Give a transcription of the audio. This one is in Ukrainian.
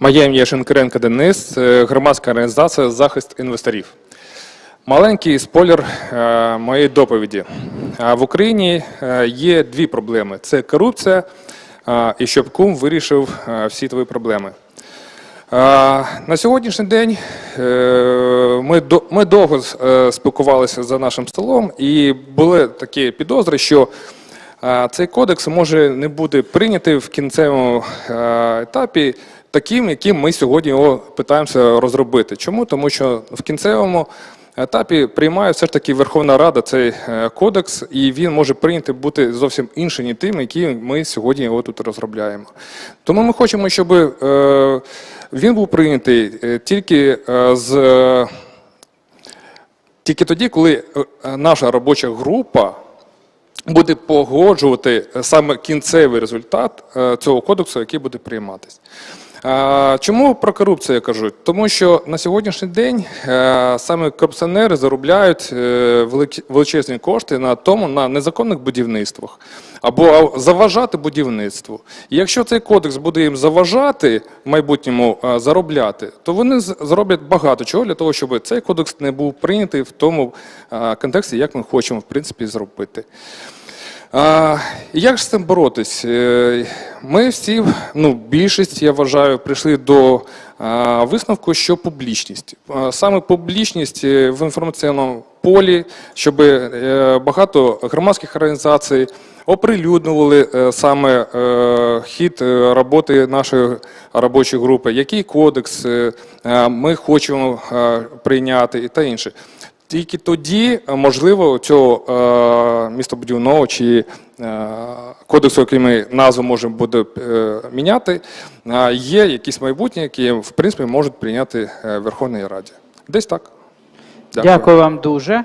Моє ім'я Шинкаренко Денис, е, громадська організація захист інвесторів. Маленький спойлер е, моєї доповіді. Е, В Україні є дві проблеми: це корупція, і щоб кум вирішив всі твої проблеми. На сьогоднішній день ми, довго спілкувалися за нашим столом, і були такі підозри, що цей кодекс може не бути прийнятий в кінцевому е, етапі таким, яким ми сьогодні його питаємося розробити. Чому? Тому що в кінцевому етапі приймає все ж таки Верховна Рада цей е, кодекс, і він може прийняти бути зовсім іншим, ніж тим, який ми сьогодні його тут розробляємо. Тому ми хочемо, щоб е, він був прийнятий тільки з тільки тоді, коли наша робоча група буде погоджувати е, саме кінцевий результат е, цього кодексу, який буде прийматись. Чому про корупцію я кажу? Тому що на сьогоднішній день е, саме корупціонери заробляють е, величезні кошти на тому, на незаконних будівництвах або заважати будівництву. І якщо цей кодекс буде їм заважати в майбутньому е, заробляти, то вони зроблять багато чого для того, щоб цей кодекс не був прийнятий в тому контексті, як ми хочемо в принципі зробити. А, як ж з цим боротись? Е, Ми всі, ну, більшість, я вважаю, прийшли до а, висновку, що публічність. А, Саме публічність е, в інформаційному полі, щоб е, багато громадських організацій оприлюднювали саме хід роботи нашої робочої групи, який кодекс ми хочемо прийняти і та інше. Тільки тоді, е, можливо, цього е, містобудівного чи е, кодексу, який ми назву можемо буде міняти, є якісь майбутнє, які в принципі можуть прийняти Верховної Раді. Десь так. Дякую вам дуже.